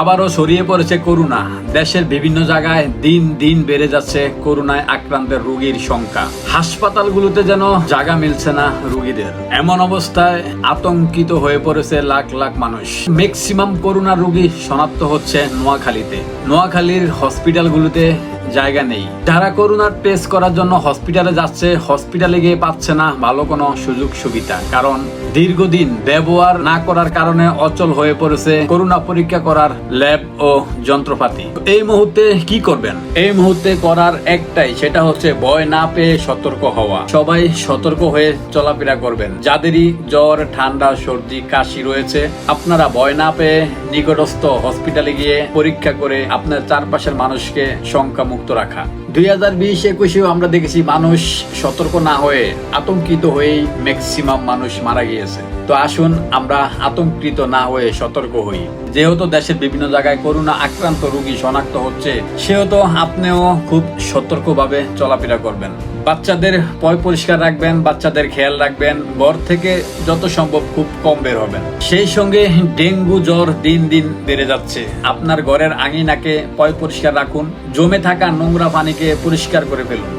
আবারও ছড়িয়ে পড়েছে করোনা দেশের বিভিন্ন জায়গায় দিন দিন বেড়ে যাচ্ছে করোনায় আক্রান্তের রোগীর সংখ্যা। হাসপাতালগুলোতে যেন জায়গা মিলছে না রোগীদের। এমন অবস্থায় আতঙ্কিত হয়ে পড়েছে লাখ লাখ মানুষ। ম্যাক্সিমাম করোনা রোগী শনাক্ত হচ্ছে নোয়াখালীতে। নোয়াখালীর হসপিটালগুলোতে জায়গা নেই। যারা করোনার টেস্ট করার জন্য হসপিটালে যাচ্ছে হসপিটালে গিয়ে পাচ্ছে না, ভালো কোনো সুযোগ সুবিধা। কারণ দীর্ঘদিন ব্যবহার না করার কারণে অচল হয়ে পড়েছে করোনা পরীক্ষা করার ল্যাব ও যন্ত্রপাতি। এই মুহূর্তে কি করবেন? এই মুহূর্তে করার একটাই, সেটা হচ্ছে ভয় না পেয়ে সতর্ক হওয়া। সবাই সতর্ক হয়ে চলাফেরা করবেন। যাদেরই জ্বর, ঠান্ডা, সর্দি, কাশি রয়েছে, আপনারা ভয় না পেয়ে নিকটস্থ হসপিটালে গিয়ে পরীক্ষা করে আপনার চারপাশের মানুষকে সংখ্যা মুক্ত রাখা। দুই আমরা দেখেছি মানুষ সতর্ক না হয়ে আতঙ্কিত হয়েই ম্যাক্সিমাম মানুষ মারা গিয়েছে। তো আসুন আমরা আতঙ্কিত না হয়ে সতর্ক হই। যেহেতু দেশের বিভিন্ন জায়গায় করোনা আক্রান্ত রোগী শনাক্ত হচ্ছে, সেহেতু আপনিও খুব সতর্কভাবে চলাফেরা করবেন। বাচ্চাদের পয় পরিষ্কার রাখবেন, বাচ্চাদের খেয়াল রাখবেন, ঘর থেকে যত সম্ভব খুব কম বের হবেন। সেই সঙ্গে ডেঙ্গু জ্বর দিন দিন বেড়ে যাচ্ছে। আপনার ঘরের আঙিনাকে পয় পরিষ্কার রাখুন, জমে থাকা নোংরা পানিকে পরিষ্কার করে ফেলুন।